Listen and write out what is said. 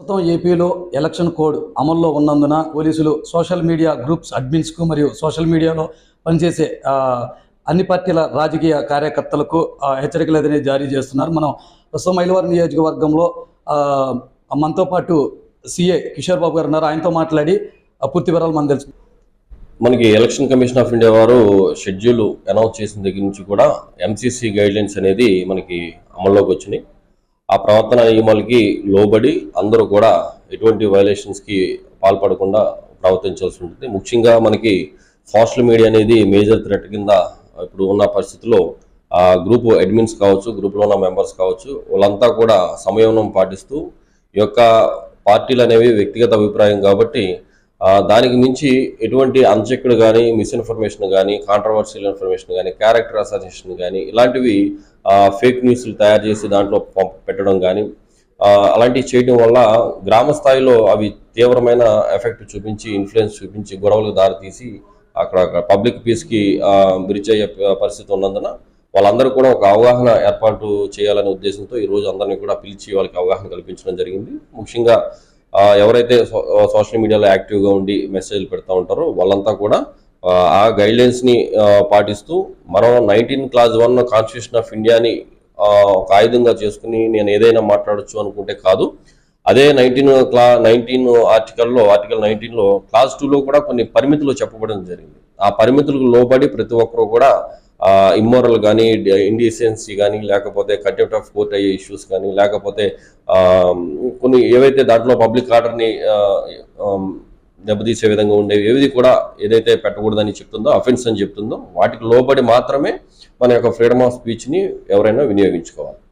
ప్రస్తుతం ఏపీలో election code అమల్లో ఉన్నందున పోలీసులు సోషల్ మీడియా గ్రూప్స్ అడ్మిన్స్కు మరియు సోషల్ మీడియాలో పనిచేసే అన్ని పార్టీల రాజకీయ కార్యకర్తలకు హెచ్చరికలు అనేది జారీ చేస్తున్నారు. మనం ప్రస్తుతం మైలవారి నియోజకవర్గంలో మనతో పాటు సిఏ కిషోర్ బాబు గారు ఉన్నారు. ఆయనతో మాట్లాడి పూర్తి వివరాలు మనం తెలుసు మనకి ఎలక్షన్ కమిషన్ ఆఫ్ ఇండియా వారు షెడ్యూల్ అనౌన్స్ చేసిన దగ్గర నుంచి కూడా ఎంసీసీ గైడ్లైన్స్ అనేది మనకి అమల్లోకి వచ్చినాయి. ఆ ప్రవర్తన నియమాలకి లోబడి అందరూ కూడా ఎటువంటి వైలేషన్స్కి పాల్పడకుండా ప్రవర్తించాల్సి ఉంటుంది. ముఖ్యంగా మనకి సోషల్ మీడియా అనేది మేజర్ థ్రెట్ కింద ఇప్పుడు ఉన్న పరిస్థితిలో ఆ గ్రూప్ అడ్మిన్స్ కావచ్చు గ్రూప్లో ఉన్న మెంబర్స్ కావచ్చు వాళ్ళంతా కూడా సమయం పాటిస్తూ ఈ యొక్క పార్టీలు అనేవి వ్యక్తిగత అభిప్రాయం కాబట్టి దానికి మించి ఎటువంటి అన్చెక్డ్ కానీ మిస్ఇన్ఫర్మేషన్ కానీ కాంట్రవర్షియల్ ఇన్ఫర్మేషన్ కానీ క్యారెక్టర్ అసోసియేషన్ కానీ ఇలాంటివి ఫేక్ న్యూస్లు తయారు చేసి దాంట్లో పెట్టడం కానీ అలాంటివి చేయడం వల్ల గ్రామ స్థాయిలో అవి తీవ్రమైన ఎఫెక్ట్ చూపించి ఇన్ఫ్లుయెన్స్ చూపించి గొడవలకు దారితీసి అక్కడ పబ్లిక్ పీస్కి బ్రిడ్జ్ అయ్యే పరిస్థితి ఉన్నందున వాళ్ళందరూ కూడా ఒక అవగాహన ఏర్పాటు చేయాలనే ఉద్దేశంతో ఈ రోజు అందరినీ కూడా పిలిచి వాళ్ళకి అవగాహన కల్పించడం జరిగింది. ముఖ్యంగా ఎవరైతే సోషల్ మీడియాలో యాక్టివ్గా ఉండి మెసేజ్లు పెడతా ఉంటారో వాళ్ళంతా కూడా ఆ, గైడ్లైన్స్ని పాటిస్తూ మనం nineteen clause one constitution of ఇండియాని ఒక ఆయుధంగా చేసుకుని నేను ఏదైనా మాట్లాడొచ్చు అనుకుంటే కాదు. అదే నైన్టీన్ క్లా నైన్టీన్ ఆర్టికల్లో ఆర్టికల్ నైన్టీన్లో క్లాస్ టూలో కూడా కొన్ని పరిమితులు చెప్పబడడం జరిగింది. ఆ పరిమితులకు లోబడి ప్రతి ఒక్కరూ కూడా ఇమ్మోరల్ కానీ ఇండిసెన్సీ కానీ లేకపోతే కంటెంప్ట్ ఆఫ్ కోర్ట్ అయ్యే ఇష్యూస్ కానీ లేకపోతే కొన్ని ఏవైతే దాంట్లో పబ్లిక్ ఆర్డర్ని దెబ్బతీసే విధంగా ఉండేవి ఏవి కూడా ఏదైతే పెట్టకూడదని చెప్తుందో అఫెన్స్ అని చెప్తుందో వాటికి లోబడి మాత్రమే మన యొక్క ఫ్రీడమ్ ఆఫ్ స్పీచ్ని ఎవరైనా వినియోగించుకోవాలి.